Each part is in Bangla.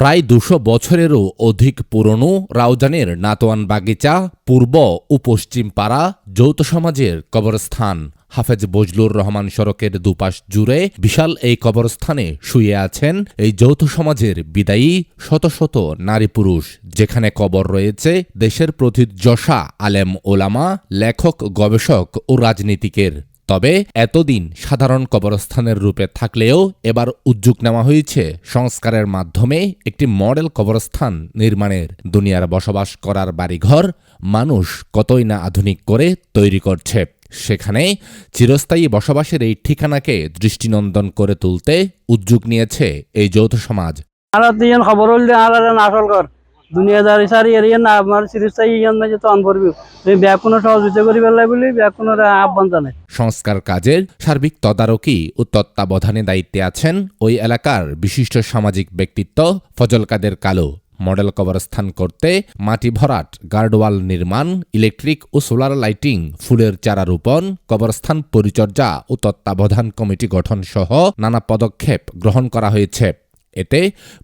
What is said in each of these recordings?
প্রায় দুশো বছরেরও অধিক পুরনো রাউজানের নাতোয়ান বাগিচা পূর্ব ও পশ্চিম পাড়া যৌথ সমাজের কবরস্থান। হাফেজ বজলুর রহমান সড়কের দুপাশ জুড়ে বিশাল এই কবরস্থানে শুয়ে আছেন এই যৌথ সমাজের বিদায়ী শত শত নারী পুরুষ। যেখানে কবর রয়েছে দেশের প্রথিত যশা আলেম ওলামা, লেখক, গবেষক ও রাজনীতিকের। তবে এতদিন সাধারণ কবরস্থানের রূপে থাকলেও এবার উদ্যোগ নেওয়া হয়েছে সংস্কারের মাধ্যমে একটি মডেল কবরস্থান নির্মাণের। দুনিয়ার বসবাস করার বাড়িঘর মানুষ কতই না আধুনিক করে তৈরি করছে। সেখানে চিরস্থায়ী বসবাসের এই ঠিকানাকে দৃষ্টিনন্দন করে তুলতে উদ্যোগ নিয়েছে এই যৌথ সমাজ। তিন খবর হল আসল কর দুনিয়াদারি সারি এরিয়া না, আমার চিরস্থায়ী ইয়ান মাঝে তো অন করবি তুমি ব্যাগ কোনো সহযোগিতা করি পেলাই বলি ব্যাগ কোনো আহ্বান জানাই। সংস্কার কাজের সার্বিক তদারকি ও তত্ত্বাবধানে দায়িত্বে আছেন ওই এলাকার বিশিষ্ট সামাজিক ব্যক্তিত্ব ফজল কাদের কালো। মডেল কবরস্থান করতে মাটি ভরাট গার্ডওয়াল নির্মাণ, ইলেকট্রিক ও সোলার লাইটিং, ফুলের চারা রোপণ, কবরস্থান পরিচর্যা ও তত্ত্বাবধান কমিটি গঠন সহ নানা পদক্ষেপ গ্রহণ করা হয়েছে। এতে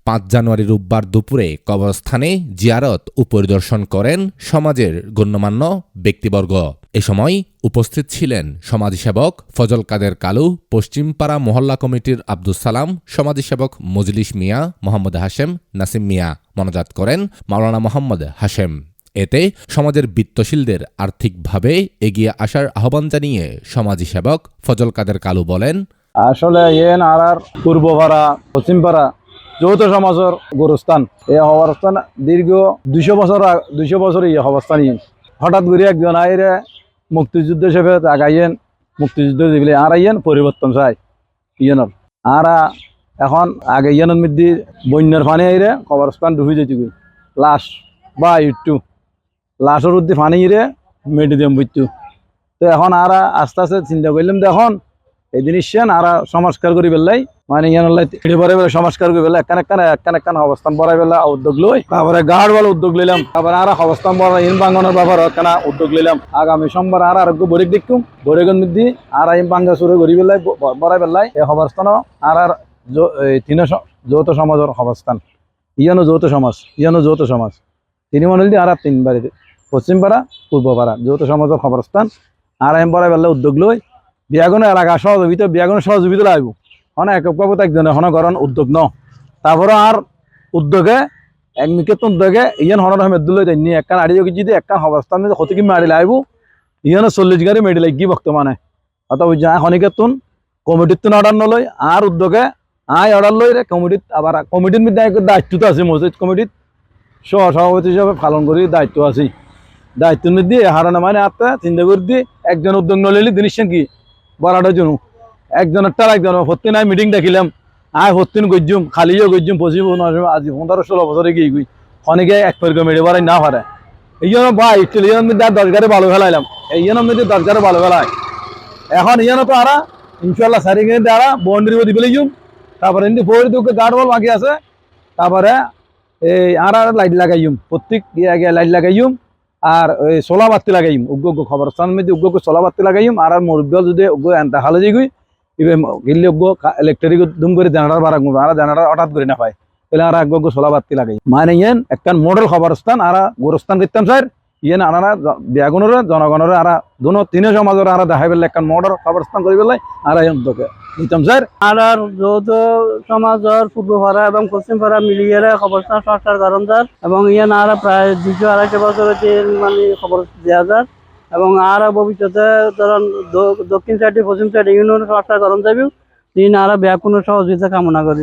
পাঁচ জানুয়ারি রোববার দুপুরে কবরস্থানে জিয়ারত ও পরিদর্শন করেন সমাজের গণ্যমান্য ব্যক্তিবর্গ। এ সময় উপস্থিত ছিলেন সমাজসেবক ফজল কাদের কালু, পশ্চিমপাড়া মহল্লা কমিটির আব্দুল সালাম, সমাজসেবক মজলিস মিয়া, মোহাম্মদ হাশেম, নাসিম মিয়া মনোজাত করেন মাওলানা মোহাম্মদ হাশেম। এতে সমাজের বিত্তশীলদের আর্থিকভাবে এগিয়ে আসার আহ্বান জানিয়ে সমাজসেবক ফজল কাদের কালু বলেন, আসলে এন আর আর পূর্ব পাড়া পশ্চিম পাড়া যৌথ সমাজের গোরস্থান। এই অবস্থান দীর্ঘ দুইশো বছর দুইশো বছর এই অবস্থান হঠাৎ করে একজন আইরে মুক্তিযুদ্ধ হিসেবে আগাইয়েন মুক্তিযুদ্ধ যেগুলি আর আইয়েন পরিবর্তন চাই ইয়েনর। আর এখন আগে ইয়েনের মধ্যে বন্যার পানি আইরে কবরস্থান ডুবি যেতে লাশ, বা ইট্টু। লাশের উদ্দি পানি ইরে মেডিয়াম বুঝতু তো এখন আর আস্তে আস্তে চিন্তা করলাম এখন এই জিনিসেন আর সংস্কার করি পেলাই মানে ইয়ান পরে বেলা সংস্কার করি পেলাই একখান একখান একখান একখান অবস্থান বড়াই পেলা উদ্যোগ লই। তারপরে গাঢ় বলে উদ্যোগ লইলাম তারপরে আর অবস্থান বড় ইন বাঙ্গনের ব্যাপার একখানা উদ্যোগ লইলাম আগামী সোমবার আর আরোগ্য বরিক দেখুম। বরিগন মধ্যে আর ইন বাঙ্গা সুরে করি পেলাই বড়াই পেলাই এই অবস্থান আর আর তিন যৌথ সমাজের অবস্থান। ইয়ানো যৌথ সমাজ, ইয়ানো যৌথ সমাজ। তিনি মনে হলি আর তিন বাড়িতে পশ্চিম পাড়া, পূর্ব পাড়া, যৌথ সমাজের অবস্থান। আর এম বড়াই পেলাই উদ্যোগ লই। বিয়াগুনের এলাকা সহযোগিতা বিয়াগুনের সহযোগিতা লাগবো একক বাবু একজনে হন করণ উদ্যোগ ন। তারপরে আর উদ্যোগে এক মিকেত উদ্যোগে ইয়ান হন রহমেদ দুল তেমনি একখান আড়ি যোগী যদি একখান অবস্থান ক্ষতি কি মারি লাগব ইয়ানো চল্লিশ গাড়ি মেডি লাগি বর্তমানে অত বুঝা খনিকেতুন কমিটির তুন অর্ডার নলই আর উদ্যোগে আই অর্ডার লই রে কমিটিত আবার কমিটির মধ্যে দায়িত্ব আছে মসজিদ কমিটিত সহ সভাপতি হিসাবে পালন করি দায়িত্ব আছে। দায়িত্বের মধ্যে হারানো মানে আত্মা চিন্তা করে দিয়ে একজন উদ্যোগ নলিলি জিনিস কি বরাটা জন্য একজনের তার একজনের। হত্যি নাই মিটিং ডাকিলাম আয় হত্তিন গজ্জুম খালিও গজ্জুম পঁচিশ আজি পনেরো ষোলো বছরে গিয়ে গুই। অনেকে এক পরিকে মেরে বাড়াই না পারে এই জন্য ভাই এই মধ্যে আর দরকারে ভালো ফেলাইলাম। এই জন্য মধ্যে দরকারে ভালো ফেলাই। এখন ইয়ানো তো আরা ইনশাল্লাহ সারি কিনে দ্বারা বন্ডির মধ্যে ফেলে যাম তারপরে এমনি ফোর দুঃখে গার্ড বল বাকি আছে। তারপরে এই আর আর লাইট লাগাইম প্রত্যেক ইয়ে লাইট লাগাইম আর ওই সোলা বাতি লাগাইম উগ্র খবরস্থান মধ্যে উগ্র সোলা বাতি লাগাইম আর আর মুরব্বী যদি উগ্র এনতা হালে যাই গই ইবে ইলেকট্রিক দুম করে জেনারেটর বাড়া গুলো আর হঠাৎ করে না পায়। তাহলে আর সোলা বাতি লাগাই। মানে ইয়েন, একখান মডেল খবরস্থান, আর গোরস্থান করতাম স্যার, ইয়েন আনারা বেগুনের জনগণের, আর দুনো তিনে সমাজের আর দেখাই পেলে একখান মডেল খবরস্থান করি পেলাই আর এই নিতাম স্যার? আর আর যৌথ সমাজর পূর্ব পাড়া এবং পশ্চিম পাড়া মিলিয়ে খবরস্থান সংস্কার করেন যার এবং ইয়ান আর প্রায় দুশো আড়াইশো বছর মানে খবর দেওয়া যার এবং আর ভবিষ্যতে ধরেন দক্ষিণ সাইডে, পশ্চিম সাইডে ইউনিয়ন সংস্কার করণ যাবি তিনি আরও ব্যাগ কোনো সহযোগিতা কামনা করি